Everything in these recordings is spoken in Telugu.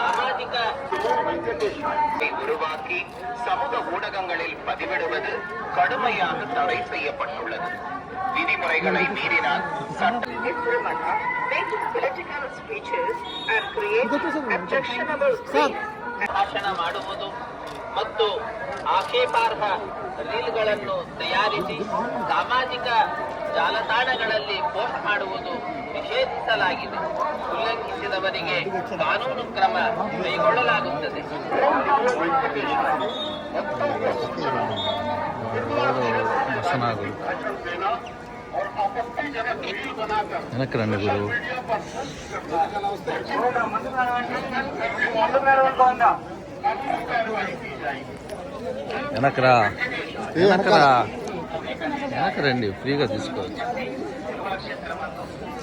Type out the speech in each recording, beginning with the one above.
ಸಾಮಾಜಿಕ உருவாக்கி சமூக ஊடகங்களில் பதிவிடுவது கடுமையாக தடை செய்யப்பட்டுள்ளது விதிமுறைகளை மீறினால் சட்ட making political speeches and creating objectionable reels ಭಾಷಣ ಮಾಡುವುದು ಮತ್ತು ಆಕ್ಷೇಪಾರ್ಹ ರೀಲ್ಗಳನ್ನು ತಯಾರಿಸಿ ಸಾಮಾಜಿಕ ಜಾಲತಾಣಗಳಲ್ಲಿ ಪೋಸ್ಟ್ ಮಾಡುವುದು ನಿಷೇಧಿಸಲಾಗಿದೆ ಉಲ್ಲಂಘಿಸಿದವರಿಗೆ ಕಾನೂನು ಕ್ರಮ ಕೈಗೊಳ್ಳಲಾಗುತ್ತದೆ వస్తున్నారు వెనక్కి రండి గురు వెనక్రా వెనక్రా వెనక్కి రండి ఫ్రీగా తీసుకోవచ్చు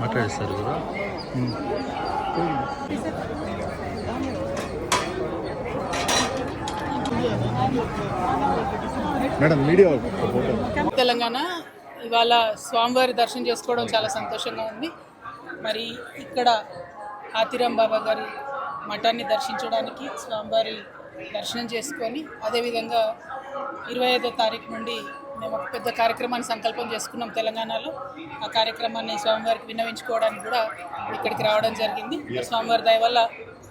మాట్లాడిస్తారు కదా? మేడం మీడియా తెలంగాణ ఇవాళ స్వామివారి దర్శనం చేసుకోవడం చాలా సంతోషంగా ఉంది. మరి ఇక్కడ ఆతిరాం బాబా గారి మఠాన్ని దర్శించడానికి స్వామివారి దర్శనం చేసుకొని అదేవిధంగా ఇరవై ఐదో తారీఖు నుండి మేము ఒక పెద్ద కార్యక్రమాన్ని సంకల్పం చేసుకున్నాం తెలంగాణలో. ఆ కార్యక్రమాన్ని స్వామివారికి విన్నవించుకోవడానికి కూడా ఇక్కడికి రావడం జరిగింది. స్వామివారి దయ వల్ల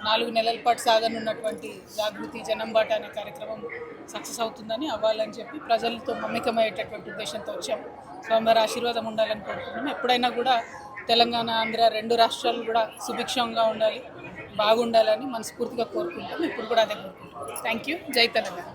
నాలుగు నెలల పాటు సాగనున్నటువంటి జాగృతి జనంబాట అనే కార్యక్రమం సక్సెస్ అవుతుందని అవ్వాలని చెప్పి ప్రజలతో మమ్మికమయ్యేటటువంటి ఉద్దేశంతో వచ్చాము స్వామివారి ఆశీర్వాదం ఉండాలని కోరుకుంటున్నాం. ఎప్పుడైనా కూడా తెలంగాణ ఆంధ్ర రెండు రాష్ట్రాలు కూడా సుభిక్షంగా ఉండాలి. బాగుండాలని మనస్ఫూర్తిగా కోరుకుంటాం ఇప్పుడు కూడా అదే కోరుకుంటాం. థ్యాంక్ యూ జై తెలంగాణ.